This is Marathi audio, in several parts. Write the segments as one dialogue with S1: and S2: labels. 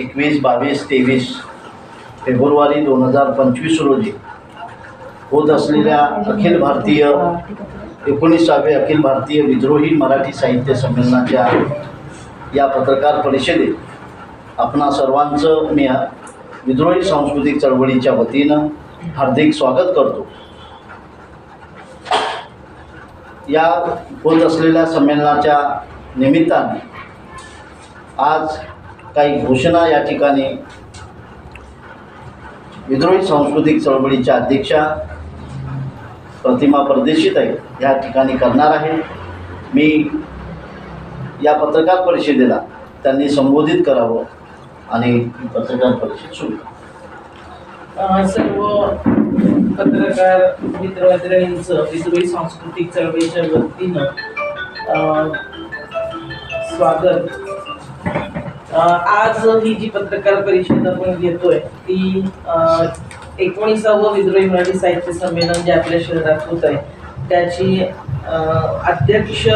S1: एकवीस बावीस तेवीस फेब्रुवारी दोन हजार पंचवीस रोजी होत असलेल्या अखिल भारतीय एकोणीसावे अखिल भारतीय विद्रोही मराठी साहित्य संमेलनाच्या या पत्रकार परिषदेत आपणा सर्वांचं मी विद्रोही सांस्कृतिक चळवळीच्या वतीनं हार्दिक स्वागत करतो. या होत असलेल्या संमेलनाच्या निमित्ताने आज काही घोषणा या ठिकाणी. विद्रोही सांस्कृतिक चळवळीच्या अध्यक्षा प्रतिमा परदेशीत आहे या ठिकाणी करणार आहे. मी या पत्रकार परिषदेला त्यांनी संबोधित करावं आणि पत्रकार परिषद सुरू
S2: सर्व पत्रकार मित्र मित्रमैत्रिणींचं विद्रोही सांस्कृतिक चळवळीच्या वतीनं स्वागत आज ही जी पत्रकार परिषद आपण घेतोय ती एकोणीसावं विद्रोही मराठी साहित्य संमेलन जे आपल्या शहरात होत आहे त्याची अध्यक्ष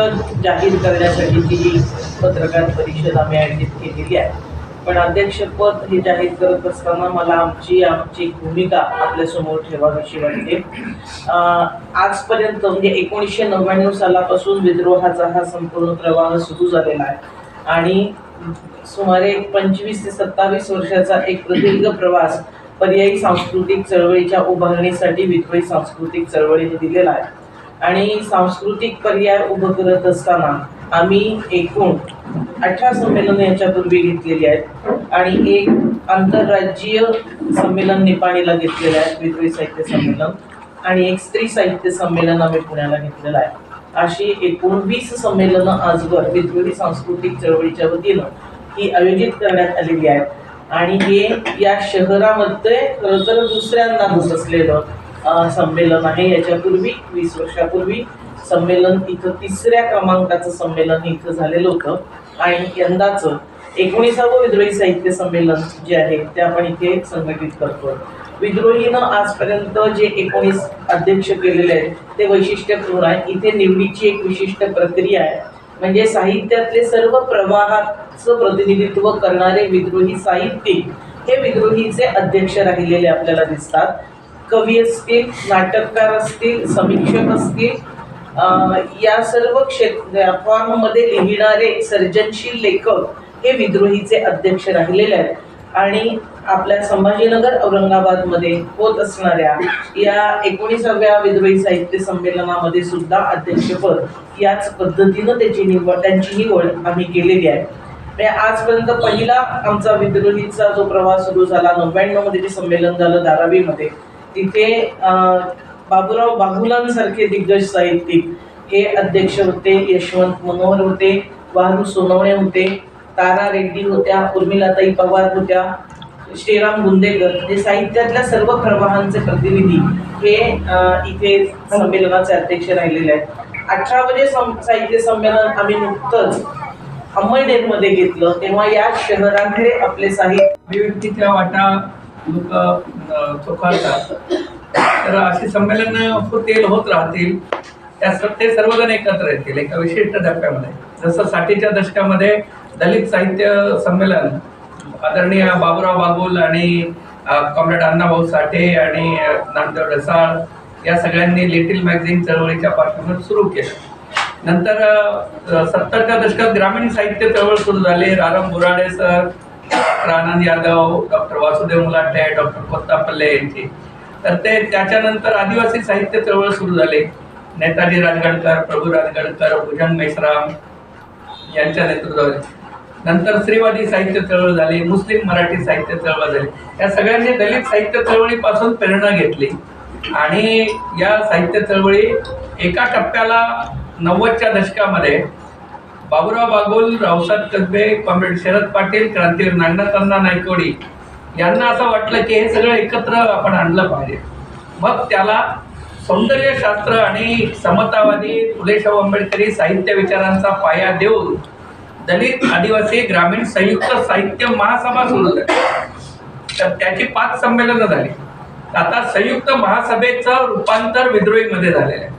S2: जाहीर करण्यासाठीची ही पत्रकार परिषद आम्ही आयोजित केलेली आहे. पण अध्यक्षपद हे जाहीर करत असताना मला आमची आमची भूमिका आपल्यासमोर ठेवावीशी वाटते. आजपर्यंत म्हणजे एकोणीसशे नव्याण्णव सालापासून विद्रोहाचा हा संपूर्ण प्रवाह सुरू झालेला आहे. आणि सुमारे पंचवीस ते सत्तावीस वर्षाचा एक प्रदीर्घ प्रवास पर्यायी सांस्कृतिक चळवळीच्या उभारणीसाठी विद्रोही सांस्कृतिक चळवळीने दिलेला आहे. आणि सांस्कृतिक पर्याय उभं करत असताना आम्ही एकूण अठरा संमेलन याच्यापूर्वी घेतलेली आहेत आणि एक आंतरराज्यीय संमेलन निपाणीला घेतलेलं आहे विद्रोही साहित्य संमेलन. आणि एक स्त्री साहित्य संमेलन आम्ही पुण्याला घेतलेलं आहे. अशी एकूण वीस संमेलनं आजवर विद्रोही सांस्कृतिक चळवळीच्या वतीनं ही आयोजित करण्यात आलेली आहेत. आणि हे या शहरामध्ये खरं तर दुसऱ्यांदा होत असलेलं संमेलन आहे. याच्यापूर्वी वीस वर्षापूर्वी संमेलन इथं तिसऱ्या क्रमांकाचं संमेलन इथं झालेलं होतं. आणि यंदाचं एकोणीसावं विद्रोही साहित्य संमेलन जे आहे ते आपण इथे संघटित करतो विद्रोहीनं आजपर्यंत जे एकोणीस अध्यक्ष केलेले आहेत ते वैशिष्ट्यपूर्ण आहे. इथे निवडीची एक विशिष्ट प्रक्रिया आहे. म्हणजे साहित्यातले सर्व प्रवाहाचं प्रतिनिधित्व करणारे विद्रोही साहित्यिक हे विद्रोहीचे अध्यक्ष राहिलेले आपल्याला दिसतात. कवी असतील नाटककार असतील समीक्षक असतील अं, या सर्व क्षेत्र फॉर्ममध्ये लिहिणारे सर्जनशील लेखक हे विद्रोहीचे अध्यक्ष राहिलेले आहेत. आणि आपल्या संभाजीनगर औरंगाबादमध्ये होत असणाऱ्या या एकोणीसाव्या विद्रोही साहित्य संमेलनामध्ये सुद्धा अध्यक्षपद याच पद्धतीनं त्याची निवड त्यांची निवड आम्ही केलेली आहे. म्हणजे आजपर्यंत पहिला आमचा विद्रोहीचा जो प्रवास सुरू झाला नव्याण्णवमध्ये जे संमेलन झालं धारावीमध्ये तिथे अं, बाबूराव बाहुलांसारखे दिग्गज साहित्यिक हे अध्यक्ष होते यशवंत मनोहर होते वाहरू सोनवणे होते तारा रेड्डी होत्या उर्मिलाताई पवार होत्या श्रीराम गुंदेकर म्हणजे साहित्यातल्या सर्व प्रवाहांचे प्रतिनिधी हे इथे संमेलनाचे अध्यक्ष राहिलेले आहेत. अठरावजे सं साहित्य संमेलन आम्ही नुकतंच अंमळनेरमध्ये घेतलं. तेव्हा या शहरातले आपले साहित्य
S3: अभिव्यक्तीच्या वाटा लोक चोखाळतात. तर अशी संमेलन होतील होत राहतील. त्या ते सर्वजण एकत्र येतील एका विशिष्ट टप्प्यामध्ये जसं साठीच्या दशकामध्ये दलित साहित्य संमेलन आदरणीय बाबुराव बागुल आणि कॉम्रेड अण्णाभाऊ साठे आणि नामदेव ढसाळ या सगळ्यांनी लिटिल मॅगझिन चळवळीच्या पार्श्वभूमीवर सुरू केलं. नंतर सत्तरच्या दशकात ग्रामीण साहित्य चळवळ सुरू झाली. राराम Burade sir doctor Anand Yadav doctor Vasudev Mulate doctor Kottapalle यांची. तर ते त्याच्यानंतर आदिवासी साहित्य चळवळ सुरू झाली. नेताजी राजगडकर प्रभू राजगडकर भुजंग मेश्राम यांच्या नेतृत्वाखाली. नंतर स्त्रीवादी साहित्य चळवळ झाली मुस्लिम मराठी साहित्य चळवळ झाली. या सगळ्यांनी दलित साहित्य चळवळीपासून प्रेरणा घेतली. आणि या साहित्य चळवळी एका टप्प्याला नव्वदच्या दशकामध्ये बाबुराव बागुल रावसाहेब कसबे कॉम्रेड शरद पाटील क्रांतीवीर नागनाथांना नायकोडी यांना असं वाटलं की हे सगळं एकत्र आपण आणलं पाहिजे. मग त्याला सौंदर्यशास्त्र आणि समतावादी फुलेशाहू आंबेडकरी साहित्य विचारांचा पाया देऊन दलित आदिवासी ग्रामीण संयुक्त साहित्य महासभा सुरू झाली. तर त्याची पाच संमेलनं झाली. आता संयुक्त महासभेचं रूपांतर विद्रोहीमध्ये झालेलं आहे.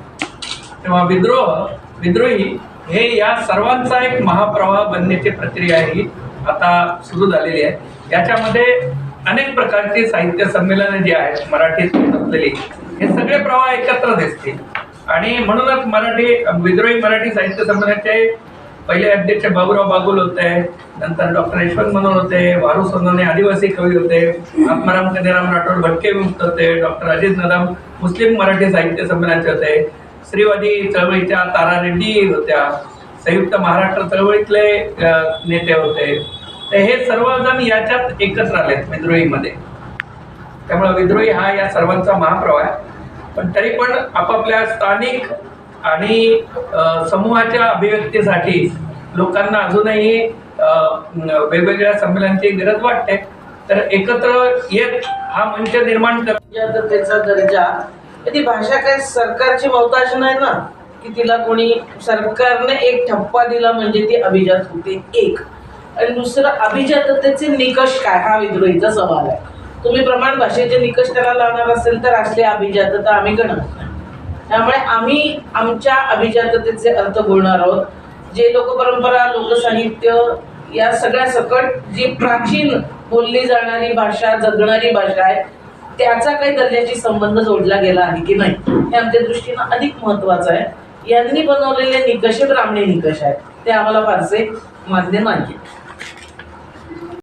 S3: तेव्हा विद्रोह विद्रोही हे या सर्वांचा एक महाप्रवाह बनण्याची प्रक्रिया ही आता सुरू झालेली आहे. याच्यामध्ये अनेक प्रकारची साहित्य संमेलनं जी आहेत मराठीत असलेली हे सगळे प्रवाह एकत्र दिसतील. आणि म्हणूनच मराठी विद्रोही मराठी साहित्य संमेलनाचे पहिले अध्यक्ष बाबूराव बागुल होते नंतर डॉक्टर यशवंत मनोहर होते वारू सोनवणे आदिवासी कवी होते आत्माराम कन्याराम राठोड भटके मुक्त होते डॉक्टर अजित नदाम मुस्लिम मराठी साहित्य संमेलनाचे होते स्त्रीवादी चळवळीच्या तारा रेड्डी होत्या संयुक्त महाराष्ट्र चळवळीतले नेते होते. तर हे सर्वजण याच्यात एकत्र आलेत विद्रोहीमध्ये. त्यामुळे विद्रोही हा या सर्वांचा महाप्रवाह आहे. पण तरी पण आपापल्या स्थानिक आणि समूहाच्या अभिव्यक्तीसाठी लोकांना अजूनही वेगवेगळ्या संमेलनाची गरज वाटते. तर एकत्र येत हा मंच निर्माण कर
S2: दर्जा. ती भाषा काय सरकारची मोहताज नाही ना की तिला कोणी सरकारने एक ठप्पा दिला म्हणजे ती अभिजात होते एक. आणि दुसरं अभिजाततेचे निकष काय? हा विद्रोहीचा सवाल आहे. तुम्ही प्रमाण भाषेचे निकष त्याला लावणार असेल तर असले अभिजातता आम्ही गणत नाही. त्यामुळे आम्ही आमच्या अभिजाततेचे अर्थ बोलणार आहोत जे लोकपरंपरा लोकसाहित्य या सगळ्या सकट जी प्राचीन बोलली जाणारी भाषा जगणारी भाषा आहे त्याचा काही दर्जाशी संबंध जोडला गेला आहे की नाही हे आमच्या दृष्टीनं अधिक महत्वाचं आहे. यांनी बनवलेले निकष ब्राह्मणी निकष आहेत ते आम्हाला फारसे मान्य नाही